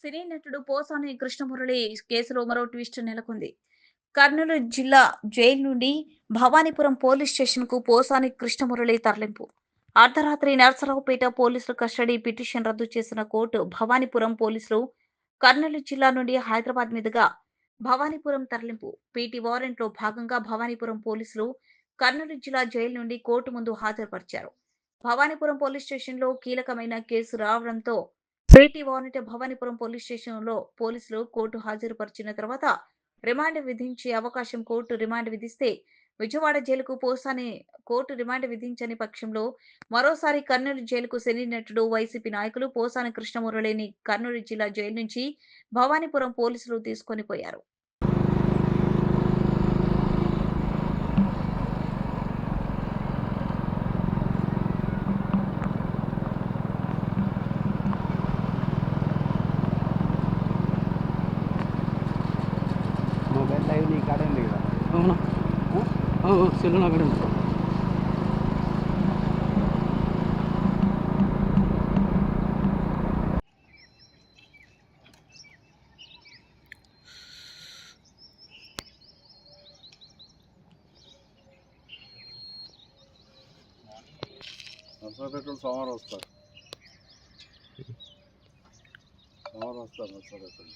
సినీ నటుడు పోసాని కృష్ణమురళి కేసులో మరో ట్విస్ట్ నెలకొంది. కర్నూలు జిల్లా జైలు నుండి భవానీపురం పోలీస్ స్టేషన్కు పోసాని కృష్ణమురళి తరలింపు. అర్ధరాత్రి నర్సరావుపేట పోలీసులు కస్టడీ పిటిషన్ రద్దు చేసిన కోర్టు భవానీపురం పోలీసులు కర్నూలు జిల్లా నుండి హైదరాబాద్ మీదుగా భవానీపురం తరలింపు. పీటీ వారెంట్లో భాగంగా భవానీపురం పోలీసులు కర్నూలు జిల్లా జైలు నుండి కోర్టు ముందు హాజరుపరిచారు. భవానీపురం పోలీస్ స్టేషన్లో కీలకమైన కేసు రావడంతో పీటీ వానిట భవానీపురం పోలీస్ స్టేషన్లో పోలీసులు కోర్టు హాజరుపరిచిన తర్వాత రిమాండ్ విధించే అవకాశం కోర్టు రిమాండ్ విధిస్తే విజయవాడ జైలుకు పోసాని కోర్టు రిమాండ్ విధించని పక్షంలో మరోసారి కర్నూలు జైలుకు శని నటుడు వైసీపీ నాయకులు పోసాని కృష్ణమురళిని కర్నూలు జిల్లా జైలు నుంచి భవానీపురం పోలీసులు తీసుకొని పోయారు. అవునా సెల్ అక్కడ ఉంది నర్సరావుపేట సోమవారం వస్తారు సోమవారం వస్తారు నర్సరావుపేట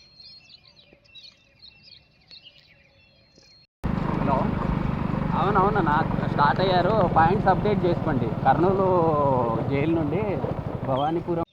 హలో. అవునవునా స్టార్ట్ అయ్యారు. పాయింట్స్ అప్డేట్ చేసుకోండి. కర్నూలు జైలు నుండి భవానీపురం.